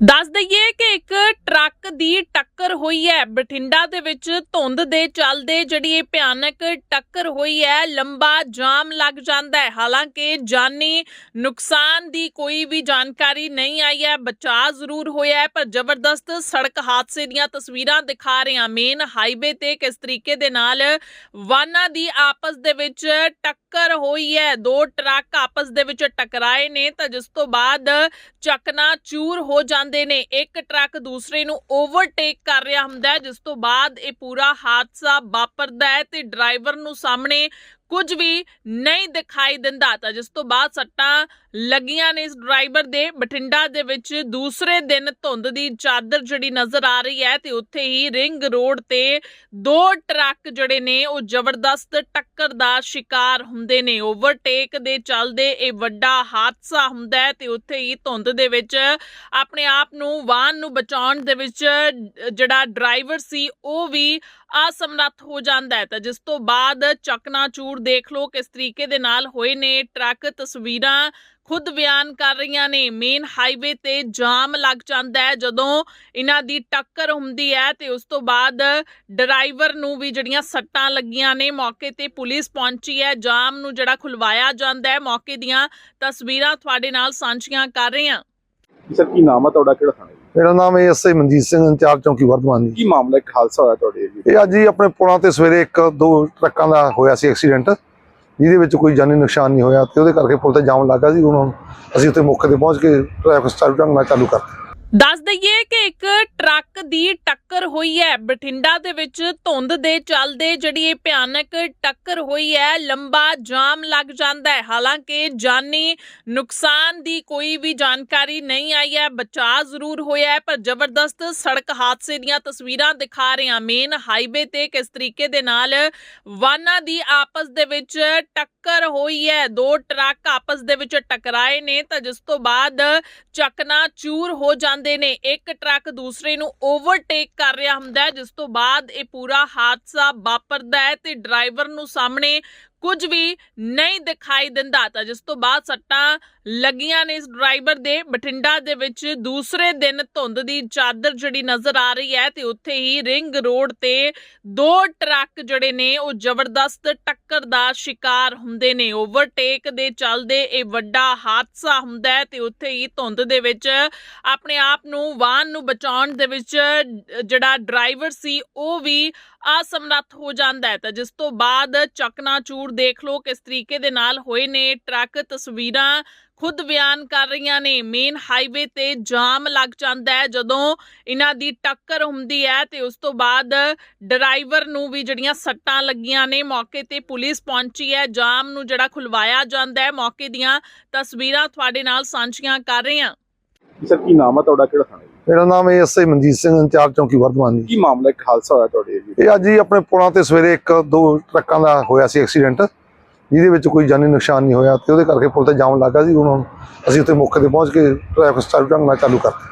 ਦੱਸ ਦਈਏ ਕਿ ਇੱਕ ਟਰੱਕ ਦੀ ਟੱਕਰ ਹੋਈ ਹੈ। ਬਠਿੰਡਾ ਦੇ ਵਿੱਚ ਧੁੰਦ ਦੇ ਚੱਲਦੇ ਜਿਹੜੀ ਇਹ ਭਿਆਨਕ ਟੱਕਰ ਹੋਈ ਹੈ, ਲੰਬਾ ਜਾਮ ਲੱਗ ਜਾਂਦਾ ਹੈ। ਹਾਲਾਂਕਿ ਜਾਨੀ ਨੁਕਸਾਨ ਦੀ ਕੋਈ ਵੀ ਜਾਣਕਾਰੀ ਨਹੀਂ ਆਈ ਹੈ। ਬਚਾਅ ਜ਼ਰੂਰ ਹੋਇਆ ਹੈ, ਪਰ ਜ਼ਬਰਦਸਤ ਸੜਕ ਹਾਦਸੇ ਦੀਆਂ ਤਸਵੀਰਾਂ ਦਿਖਾ ਰਹੇ ਹਾਂ। ਮੇਨ ਹਾਈਵੇ ਤੇ ਕਿਸ ਤਰੀਕੇ ਦੇ ਨਾਲ ਵਾਹਨਾਂ ਦੀ ਆਪਸ ਦੇ ਵਿੱਚ ਟੱਕਰ ਹੋਈ ਹੈ। ਦੋ ਟਰੱਕ ਆਪਸ ਦੇ ਵਿੱਚ ਟਕਰਾਏ ਨੇ ਤਾਂ ਜਿਸ ਤੋਂ ਬਾਅਦ ਚੱਕਨਾ ਚੂਰ ਹੋ ਜਾਂਦਾ ਨੇ, ਇੱਕ ਟਰੱਕ ਦੂਸਰੇ ਨੂੰ ਓਵਰਟੇਕ ਕਰ ਰਿਹਾ ਹੁੰਦਾ ਜਿਸ ਤੋਂ ਬਾਅਦ ਇਹ ਪੂਰਾ ਹਾਦਸਾ ਵਾਪਰਦਾ ਹੈ ਤੇ ਡਰਾਈਵਰ ਨੂੰ ਸਾਹਮਣੇ ਕੁਝ ਵੀ ਨਹੀਂ ਦਿਖਾਈ ਦਿੰਦਾ ਤਾਂ ਜਿਸ ਤੋਂ ਬਾਅਦ ਸੱਟਾਂ ਲੱਗੀਆਂ ਨੇ ਇਸ ਡਰਾਈਵਰ ਦੇ, ਬਠਿੰਡਾ ਦੇ ਵਿੱਚ ਦੂਸਰੇ ਦਿਨ ਧੁੰਦ ਦੀ ਚਾਦਰ ਜਿਹੜੀ ਨਜ਼ਰ ਆ ਰਹੀ ਹੈ ਤੇ ਉੱਥੇ ਹੀ ਰਿੰਗ ਰੋਡ ਤੇ ਦੋ ਟਰੱਕ ਜਿਹੜੇ ਨੇ ਉਹ ਜ਼ਬਰਦਸਤ ਟੱਕਰ ਦਾ ਸ਼ਿਕਾਰ ਹੁੰਦੇ ਨੇ, ਓਵਰਟੇਕ ਦੇ ਚੱਲਦੇ ਇਹ ਵੱਡਾ ਹਾਦਸਾ ਹੁੰਦਾ ਹੈ ਤੇ ਉੱਥੇ ਹੀ ਧੁੰਦ ਦੇ ਵਿੱਚ ਆਪਣੇ ਆਪ ਨੂੰ, ਵਾਹਨ ਨੂੰ ਬਚਾਉਣ ਦੇ ਵਿੱਚ ਜਿਹੜਾ ਡਰਾਈਵਰ ਸੀ ਉਹ ਵੀ ਅਸਮਰੱਥ ਹੋ ਜਾਂਦਾ ਹੈ। ਤਾਂ ਜਿਸ ਤੋਂ ਬਾਅਦ ਚਕਨਾਚੂਰ ਦੇਖ ਲਓ ਕਿਸ ਤਰੀਕੇ ਦੇ ਨਾਲ ਹੋਏ ਨੇ। ਟਰੱਕ ਤਸਵੀਰਾਂ ਖੁਦ ਬਿਆਨ ਕਰ ਰਹੀਆਂ ਨੇ। ਮੇਨ ਹਾਈਵੇ ਤੇ ਜਾਮ ਲੱਗ ਜਾਂਦਾ ਹੈ। ਜਦੋਂ ਇਹਨਾਂ ਦੀ ਟੱਕਰ ਹੁੰਦੀ ਹੈ ਤੇ ਉਸ ਤੋਂ ਬਾਅਦ ਡਰਾਈਵਰ ਨੂੰ ਵੀ ਜਿਹੜੀਆਂ ਸੱਟਾਂ ਲੱਗੀਆਂ ਨੇ, ਮੌਕੇ ਤੇ ਪੁਲਿਸ ਪਹੁੰਚੀ ਹੈ। ਜਾਮ ਨੂੰ ਜਿਹੜਾ ਖੁਲਵਾਇਆ ਜਾਂਦਾ ਹੈ। ਮੌਕੇ ਦੀਆਂ ਤਸਵੀਰਾਂ ਤੁਹਾਡੇ ਨਾਲ ਸਾਂਝੀਆਂ ਕਰ ਰਹੇ ਹਾਂ। ਸਰ, ਕੀ ਨਾਮ ਹੈ ਤੁਹਾਡਾ? ਕਿਹੜਾ ਥਾਣਾ ਮੇਰਾ ਨਾਮ ਹੈ ਐਸਆਈ ਮਨਜੀਤ ਸਿੰਘ ਇੰਚਾਰਜ ਚੌਂਕੀ ਵਰਧਮਾਨ ਜੀ। ਕੀ ਮਾਮਲਾ ਇੱਕ ਹਾਦਸਾ ਹੋਇਆ ਤੁਹਾਡੇ ਏਰੀਏ ਇਹ ਅੱਜ ਹੀ ਆਪਣੇ ਪੁਲਾਂ ਤੇ ਸਵੇਰੇ ਇੱਕ ਦੋ ਟਰੱਕਾਂ ਦਾ ਹੋਇਆ ਸੀ ਐਕਸੀਡੈਂਟ ਜਿਹਦੇ ਵਿੱਚ ਕੋਈ ਜਾਨੀ ਨੁਕਸਾਨ ਨਹੀਂ ਹੋਇਆ ਤੇ ਉਹਦੇ ਕਰਕੇ ਪੁਲ ਤੇ ਜਾਮ ਲੱਗਾ ਸੀ ਹੁਣ ਅਸੀਂ ਉੱਥੇ ਮੌਕੇ ਤੇ ਪਹੁੰਚ ਕੇ ਟ੍ਰੈਫਿਕ ਸਟਾਰਟ ਢੰਗ ਨਾਲ ਚਾਲੂ ਕਰਤਾ ਦੱਸ ਦਈਏ ਕਿ ਇੱਕ ਟਰੱਕ ਦੀ ਟੱਕਰ ਹੋਈ ਹੈ। ਬਠਿੰਡਾ ਦੇ ਵਿੱਚ ਧੁੰਦ ਦੇ ਚੱਲਦੇ ਜਿਹੜੀ ਇਹ ਭਿਆਨਕ ਟੱਕਰ ਹੋਈ ਹੈ, ਲੰਬਾ ਜਾਮ ਲੱਗ ਜਾਂਦਾ ਹੈ। ਹਾਲਾਂਕਿ ਜਾਨੀ ਨੁਕਸਾਨ ਦੀ ਕੋਈ ਵੀ ਜਾਣਕਾਰੀ ਨਹੀਂ ਆਈ ਹੈ। ਬਚਾਅ ਜ਼ਰੂਰ ਹੋਇਆ ਹੈ, ਪਰ ਜ਼ਬਰਦਸਤ ਸੜਕ ਹਾਦਸੇ ਦੀਆਂ ਤਸਵੀਰਾਂ ਦਿਖਾ ਰਹੇ ਹਾਂ। ਮੇਨ ਹਾਈਵੇ ਤੇ ਕਿਸ ਤਰੀਕੇ ਦੇ ਨਾਲ ਵਾਹਨਾਂ ਦੀ ਆਪਸ ਦੇ ਵਿੱਚ ਟੱਕਰ ਹੋਈ ਹੈ। ਦੋ ਟਰੱਕ ਆਪਸ ਦੇ ਵਿੱਚ ਟਕਰਾਏ ਨੇ ਤਾਂ ਜਿਸ ਤੋਂ ਬਾਅਦ ਚੱਕਨਾ ਚੂਰ ਹੋ ਜਾਂਦਾ ਨੇ, ਇੱਕ ਟਰੱਕ ਦੂਸਰੇ ਨੂੰ ਓਵਰਟੇਕ ਕਰ ਰਿਹਾ ਹੁੰਦਾ ਹੈ, ਜਿਸ ਤੋਂ ਬਾਅਦ ਇਹ ਪੂਰਾ ਹਾਦਸਾ ਵਾਪਰਦਾ ਹੈ ਤੇ ਡਰਾਈਵਰ ਨੂੰ ਸਾਹਮਣੇ ਕੁਝ ਵੀ ਨਹੀਂ ਦਿਖਾਈ ਦਿੰਦਾ। ਤਾਂ ਜਿਸ ਤੋਂ ਬਾਅਦ ਸੱਟਾਂ ਲੱਗੀਆਂ ਨੇ ਇਸ ਡਰਾਈਵਰ ਦੇ, ਬਠਿੰਡਾ ਦੇ ਵਿੱਚ ਦੂਸਰੇ ਦਿਨ ਧੁੰਦ ਦੀ ਚਾਦਰ ਜਿਹੜੀ ਨਜ਼ਰ ਆ ਰਹੀ ਹੈ ਤੇ ਉੱਥੇ ਹੀ ਰਿੰਗ ਰੋਡ ਤੇ ਦੋ ਟਰੱਕ ਜਿਹੜੇ ਨੇ, ਉਹ ਜ਼ਬਰਦਸਤ ਟੱਕਰ ਦਾ ਸ਼ਿਕਾਰ ਹੁੰਦੇ ਨੇ। ਓਵਰਟੇਕ ਦੇ ਚੱਲਦੇ ਇਹ ਵੱਡਾ ਹਾਦਸਾ ਹੁੰਦਾ ਹੈ ਤੇ ਉੱਥੇ ਹੀ ਧੁੰਦ ਦੇ ਵਿੱਚ ਆਪਣੇ ਆਪ ਨੂੰ, ਵਾਹਨ ਨੂੰ ਬਚਾਉਣ ਦੇ ਵਿੱਚ ਜਿਹੜਾ ਡਰਾਈਵਰ ਸੀ, ਉਹ ਵੀ ਅਸਮਰੱਥ ਹੋ ਜਾਂਦਾ ਹੈ। ਤਾਂ ਜਿਸ ਤੋਂ ਬਾਅਦ ਚਕਨਾਚੂਰ ਦੇਖ ਲਓ ਕਿਸ ਤਰੀਕੇ ਦੇ ਨਾਲ ਹੋਏ ਨੇ ਟਰੱਕ ਤਸਵੀਰਾਂ ਖੁਦ ਬਿਆਨ ਕਰ ਰਹੀਆਂ ਨੇ। ਮੇਨ ਹਾਈਵੇ ਤੇ ਜਾਮ ਲੱਗ ਜਾਂਦਾ ਹੈ। ਜਦੋਂ ਇਹਨਾਂ ਦੀ ਟੱਕਰ ਹੁੰਦੀ ਹੈ ਤੇ ਉਸ ਤੋਂ ਬਾਅਦ ਡਰਾਈਵਰ ਨੂੰ ਵੀ ਜਿਹੜੀਆਂ ਸੱਟਾਂ ਲੱਗੀਆਂ ਨੇ, ਮੌਕੇ ਤੇ ਪੁਲਿਸ ਪਹੁੰਚੀ ਹੈ। ਜਾਮ ਨੂੰ ਜਿਹੜਾ ਖੁਲਵਾਇਆ ਜਾਂਦਾ ਹੈ। ਮੌਕੇ ਦੀਆਂ ਤਸਵੀਰਾਂ ਤੁਹਾਡੇ ਨਾਲ ਸਾਂਝੀਆਂ ਕਰ ਰਹੇ ਹਾਂ। ਸਰ, ਕੀ ਨਾਮ ਹੈ ਤੁਹਾਡਾ? ਕਿਹੜਾ ਥਾਣਾ ਮੇਰਾ ਨਾਮ ਹੈ ਐਸਆਈ ਮਨਜੀਤ ਸਿੰਘ ਇੰਚਾਰਜ ਚੌਂਕੀ ਵਰਧਮਾਨ ਜੀ। ਕੀ ਮਾਮਲਾ ਇੱਕ ਹਾਦਸਾ ਹੋਇਆ ਤੁਹਾਡੇ ਏਰੀਏ ਇਹ ਅੱਜ ਹੀ ਆਪਣੇ ਪੁਲਾਂ ਤੇ ਸਵੇਰੇ ਇੱਕ ਦੋ ਟਰੱਕਾਂ ਦਾ ਹੋਇਆ ਸੀ ਐਕਸੀਡੈਂਟ ਜਿਹਦੇ ਵਿੱਚ ਕੋਈ ਜਾਨੀ ਨੁਕਸਾਨ ਨਹੀਂ ਹੋਇਆ ਤੇ ਉਹਦੇ ਕਰਕੇ ਪੁਲ ਤੇ ਜਾਮ ਲੱਗਾ ਸੀ ਹੁਣ ਅਸੀਂ ਉੱਥੇ ਮੌਕੇ ਤੇ ਪਹੁੰਚ ਕੇ ਟ੍ਰੈਫਿਕ ਸਟਾਰਟ ਢੰਗ ਨਾਲ ਚਾਲੂ ਕਰਤਾ